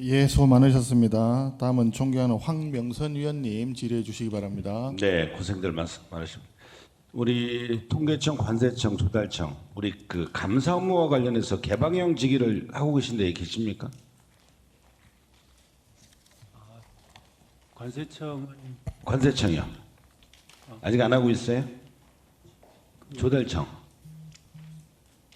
예, 수고 많으셨습니다. 다음은 존경하는 황명선 위원님 질의해 주시기 바랍니다. 네, 고생들 많, 많으십니다. 우리 통계청, 관세청, 조달청, 우리 그 감사 업무와 관련해서 개방형 직위를 하고 계신데 계십니까? 관세청은 관세청이요. 아직 안 하고 있어요? 조달청.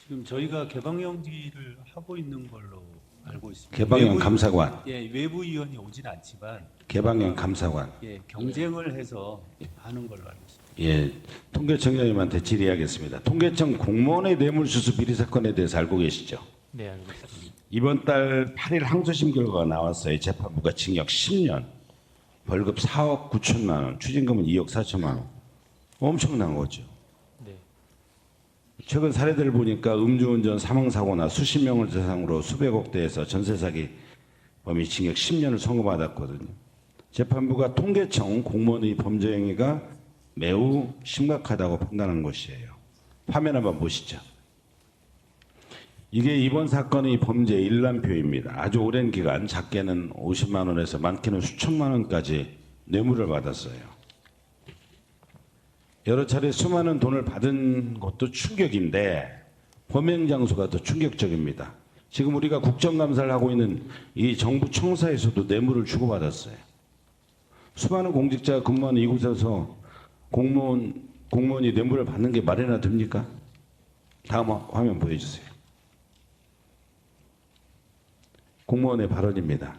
지금 저희가 개방형지를 하고 있는 걸로 알고 있습니다. 개방형 외부- 감사관, 예, 외부 위원이 오진 않지만 개방형 감사관. 예, 경쟁을 해서 하는 걸로 알고 있습니다. 예, 통계청장님한테 질의하겠습니다. 통계청 공무원의 뇌물수수 비리 사건에 대해서 알고 계시죠? 네, 알고 있습니다. 이번 달 8일 항소심 결과가 나왔어요. 재판부가 징역 10년, 벌금 4억 9천만 원, 추징금은 2억 4천만 원. 엄청난 거죠. 네. 최근 사례들을 보니까 음주운전 사망사고나 수십 명을 대상으로 수백억 대에서 전세 사기 범위 징역 10년을 선고받았거든요. 재판부가 통계청 공무원의 범죄 행위가 매우 심각하다고 판단한 것이에요. 화면 한번 보시죠. 이게 이번 사건의 범죄 일람표입니다. 아주 오랜 기간 작게는 50만 원에서 많게는 수천만 원까지 뇌물을 받았어요. 여러 차례 수많은 돈을 받은 것도 충격인데 범행 장소가 더 충격적입니다. 지금 우리가 국정감사를 하고 있는 이 정부 청사에서도 뇌물을 주고받았어요. 수많은 공직자가 근무하는 이곳에서 공무원 공무원이 뇌물을 받는 게 말이나 됩니까? 다음 화- 화면 보여주세요. 공무원의 발언입니다.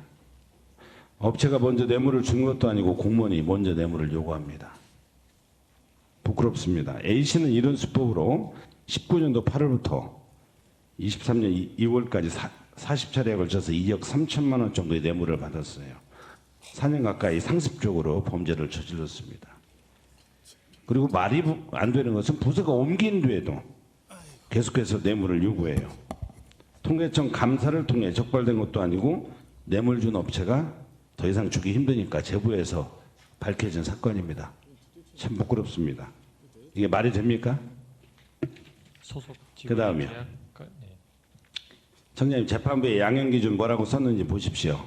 업체가 먼저 뇌물을 준 것도 아니고 공무원이 먼저 뇌물을 요구합니다. 부끄럽습니다. A씨는 이런 수법으로 19년도 8월부터 23년 2월까지 40차례에 걸쳐서 2억 3천만 원 정도의 뇌물을 받았어요. 4년 가까이 상습적으로 범죄를 저질렀습니다. 그리고 말이 부- 안 되는 것은 부서가 옮긴 뒤에도 계속해서 뇌물을 요구해요. 통계청 감사를 통해 적발된 것도 아니고 뇌물 준 업체가 더 이상 주기 힘드니까 제보에서 밝혀진 사건입니다. 참 부끄럽습니다. 이게 말이 됩니까? 소속 그다음이요. 네. 청장님 재판부의 양형 기준 뭐라고 썼는지 보십시오.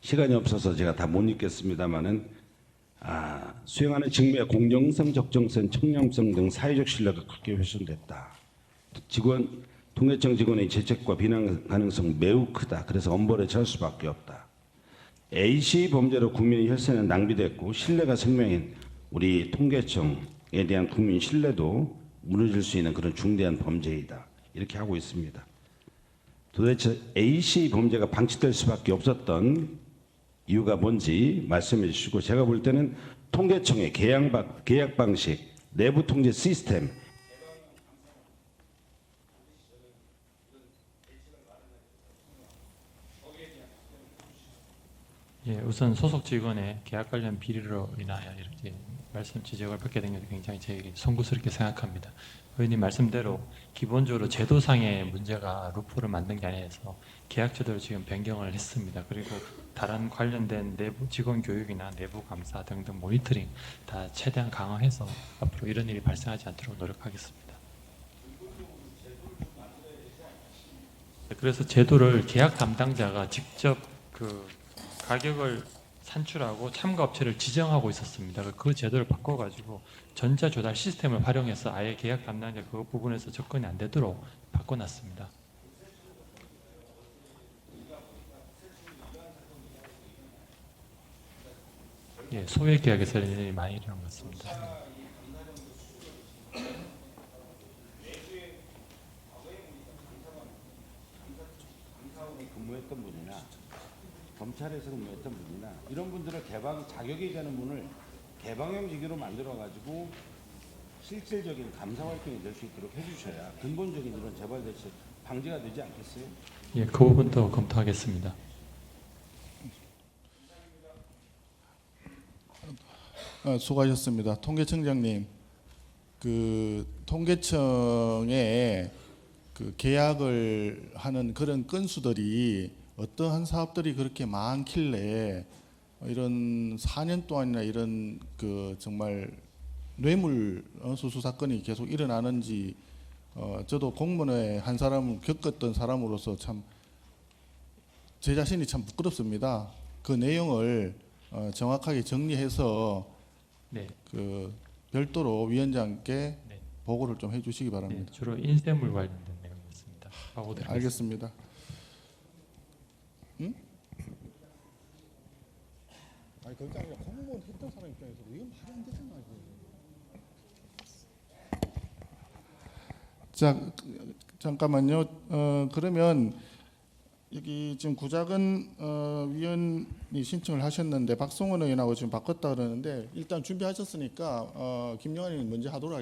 시간이 없어서 제가 다 못 읽겠습니다만은 아, 수행하는 직무의 공정성, 적정성, 청렴성 등 사회적 신뢰가 크게 훼손됐다. 직원 통계청 직원의 죄책과 비난 가능성 매우 크다. 그래서 엄벌에 처할 수밖에 없다. A씨 범죄로 국민의 혈세는 낭비됐고 신뢰가 생명인 우리 통계청에 대한 국민 신뢰도 무너질 수 있는 그런 중대한 범죄이다. 이렇게 하고 있습니다. 도대체 A씨 범죄가 방치될 수밖에 없었던 이유가 뭔지 말씀해 주시고 제가 볼 때는 통계청의 계약, 방- 계약 방식, 내부 통제 시스템 예, 우선 소속 직원의 계약 관련 비리로 인하여 이렇게 말씀 지적을 받게 된 것이 굉장히 제게 송구스럽게 생각합니다. 의원님 말씀대로 기본적으로 제도상의 문제가 루프를 만든 게 아니라서 계약 제도를 지금 변경을 했습니다. 그리고 다른 관련된 내부 직원 교육이나 내부 감사 등등 모니터링 다 최대한 강화해서 앞으로 이런 일이 발생하지 않도록 노력하겠습니다. 그래서 제도를 계약 담당자가 직접 그 가격을 산출하고 참가 업체를 지정하고 있었습니다. 그 제도를 바꿔가지고 전자 조달 시스템을 활용해서 아예 계약 담당자 그 부분에서 접근이 안 되도록 바꿔놨습니다. 예, 소외 계약에서 일이 많이 일어난 것 같습니다. 검찰에서 근무했던 분이나 이런 분들을 개방 자격이 되는 분을 개방형 직위로 만들어 가지고 실질적인 감사 활동이 될 수 있도록 해주셔야 근본적인 이런 재발 대책 방지가 되지 않겠어요? 예, 그 부분도 검토하겠습니다. 어, 수고하셨습니다. 통계청장님, 그 통계청에 그 계약을 하는 그런 건수들이 어떠한 사업들이 그렇게 많길래 이런 4년 동안이나 이런 그 정말 뇌물 어, 수수 사건이 계속 일어나는지 어, 저도 공무원의 한 사람을 겪었던 사람으로서 참 제 자신이 참 부끄럽습니다. 그 내용을 어, 정확하게 정리해서 네, 그 별도로 위원장께 네. 보고를 좀 해주시기 네, 바랍니다. 주로 인쇄물 관련된 내용이었습니다. 네. 알겠습니다. 응? 아니 그게 아니라 공무원 했던 사람 입장에서 이건 말이 안 되잖아. 자 잠깐만요. 어 그러면 여기 지금 구작은 어, 위원이 신청을 하셨는데 박성원 의원하고 지금 바꿨다 그러는데 일단 준비하셨으니까 어, 김영환 의원 먼저 하도록 하겠습니다.